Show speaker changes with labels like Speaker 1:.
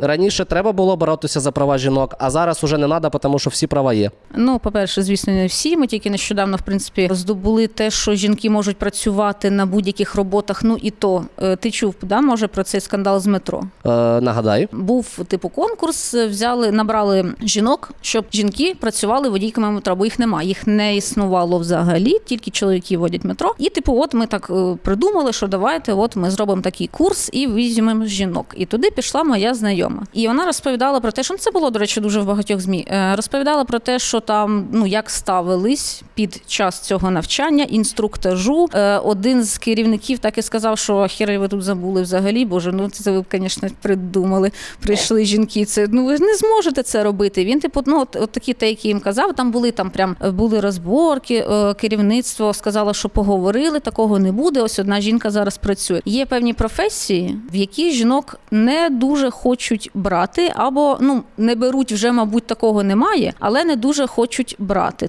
Speaker 1: Раніше треба було боротися за права жінок, а зараз уже не треба, тому що всі права є.
Speaker 2: Ну, по-перше, звісно, не всі. Ми тільки нещодавно, в принципі, здобули те, що жінки можуть працювати на будь-яких роботах. Ну і то е, ти чув, да, може про цей скандал з метро.
Speaker 1: Е, нагадаю.
Speaker 2: Був типу конкурс, взяли, набрали жінок, щоб жінки працювали водійками метро, бо їх немає. Їх не існувало взагалі, тільки чоловіки водять метро. І типу, от ми так е, придумали, що давайте, от ми зробимо такий курс і візьмемо жінок. І туди пішла моя знайома. І вона розповідала про те, що ну, це було, до речі, дуже в багатьох змі. Е, Розповідала про те, що там ну як ставились під час цього навчання, інструктажу. Е, Один з керівників так і сказав, що хіре ви тут забули взагалі. Боже, ну це ви, звісно, придумали. Прийшли жінки. Це ну ви не зможете це робити. Він типу, ну от, от такі те, які їм казав. Там були там прям були розборки. е, Керівництво сказало, що поговорили, такого не буде. Ось одна жінка зараз працює. Є певні професії, в які жінок не дуже хочуть брати, або ну не беруть вже, мабуть, такого немає, але не дуже хочуть брати.